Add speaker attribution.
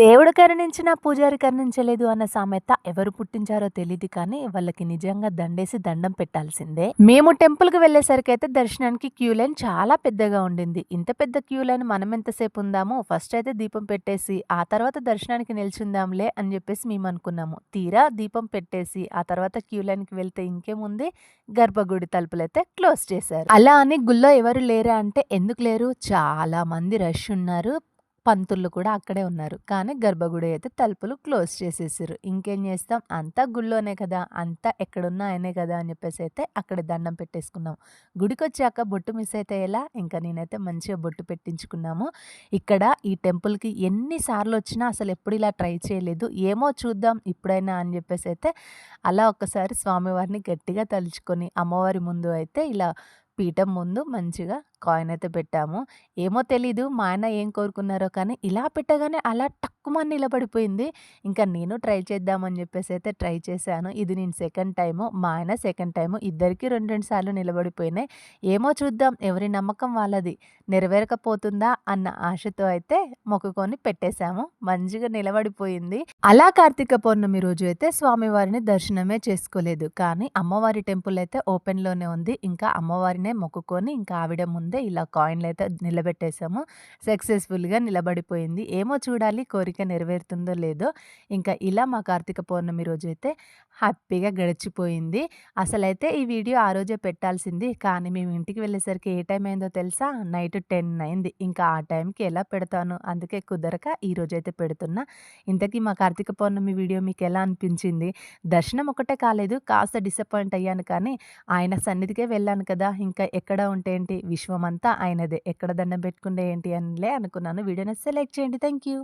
Speaker 1: దేవుడు కరుణించినా పూజారి కరుణించలేదు అన్న సామెత ఎవరు పుట్టించారో తెలియదు కానీ వాళ్ళకి నిజంగా దండేసి దండం పెట్టాల్సిందే. మేము టెంపుల్కి వెళ్ళేసరికి అయితే దర్శనానికి క్యూ లైన్ చాలా పెద్దగా ఉండింది. ఇంత పెద్ద క్యూ లైన్ మనం ఎంతసేపు ఉందామో ఫస్ట్ అయితే దీపం పెట్టేసి ఆ తర్వాత దర్శనానికి నిల్చుందాంలే అని చెప్పేసి మేము అనుకున్నాము. తీరా దీపం పెట్టేసి ఆ తర్వాత క్యూ లైన్కి వెళ్తే ఇంకేముంది? గర్భగుడి తలుపులు అయితే క్లోజ్ చేశారు. అలా అని గుళ్ళో ఎవరు లేరా అంటే ఎందుకు లేరు? చాలా మంది రష్ ఉన్నారు. పంతులు కూడా అక్కడే ఉన్నారు. కానీ గర్భగుడి అయితే తలుపులు క్లోజ్ చేసేసారు ఇంకేం చేస్తాం? అంతా గుళ్ళోనే కదా. అంతా ఎక్కడున్నా ఆయనే కదా అని చెప్పేసి అయితే అక్కడ దండం పెట్టేసుకున్నాం. గుడికి వచ్చాక బొట్టు మిస్ అయితే ఎలా? ఇంకా నేనైతే మంచిగా బొట్టు పెట్టించుకున్నాము. ఇక్కడ ఈ టెంపుల్కి ఎన్నిసార్లు వచ్చినా అసలు ఎప్పుడు ఇలా ట్రై చేయలేదు. ఏమో చూద్దాం ఇప్పుడైనా అని చెప్పేసి అయితే అలా ఒక్కసారి స్వామివారిని గట్టిగా తలుచుకొని అమ్మవారి ముందు అయితే ఇలా పీఠం ముందు మంచిగా కాయిన్ అయితే పెట్టాము. ఏమో తెలీదు మా ఆయన ఏం కోరుకున్నారో కానీ ఇలా పెట్టగానే అలా టక్కుమని నిలబడిపోయింది. ఇంకా నేను ట్రై చేద్దామని చెప్పేసి అయితే ట్రై చేశాను. ఇది నేను సెకండ్ టైము మా ఆయన సెకండ్ టైము ఇద్దరికి రెండు రెండు సార్లు నిలబడిపోయినాయి. ఏమో చూద్దాం ఎవరి నమ్మకం వాళ్ళది నెరవేరకపోతుందా అన్న ఆశతో అయితే మొక్కుకొని పెట్టేశాము. మంచిగా నిలబడిపోయింది. అలా కార్తీక పౌర్ణమి రోజు అయితే స్వామివారిని దర్శనమే చేసుకోలేదు. కానీ అమ్మవారి టెంపుల్ అయితే ఓపెన్లోనే ఉంది. ఇంకా అమ్మవారినే మొక్కుకొని ఇంకా ఆవిడ ముందు ఇలా కాయిన్లు అయితే నిలబెట్టేసాము. సక్సెస్ఫుల్గా నిలబడిపోయింది. ఏమో చూడాలి కోరిక నెరవేరుతుందో లేదో. ఇంకా ఇలా మా కార్తీక పౌర్ణమి రోజు అయితే హ్యాపీగా గడిచిపోయింది. అసలైతే ఈ వీడియో ఆ రోజే పెట్టాల్సింది. కానీ మేము ఇంటికి వెళ్ళేసరికి ఏ టైం అయిందో తెలుసా? నైట్ టెన్ అయింది. ఇంకా ఆ టైంకి ఎలా పెడతాను? అందుకే కుదరక ఈ రోజు అయితే పెడుతున్నా. ఇంతకీ మా కార్తీక పౌర్ణమి వీడియో మీకు ఎలా అనిపించింది? దర్శనం ఒకటే కాలేదు. కాస్త డిసప్పాయింట్ అయ్యాను కానీ ఆయన సన్నిధికే వెళ్ళాను కదా! ఇంకా ఎక్కడ ఉంటే ఏంటి? విశ్వం అంతా ఆయనదే. ఎక్కడ దండం పెట్టుకుంటే ఏంటి అనిలే అనుకున్నాను. వీడియోని సెలెక్ట్ చేయండి. Thank you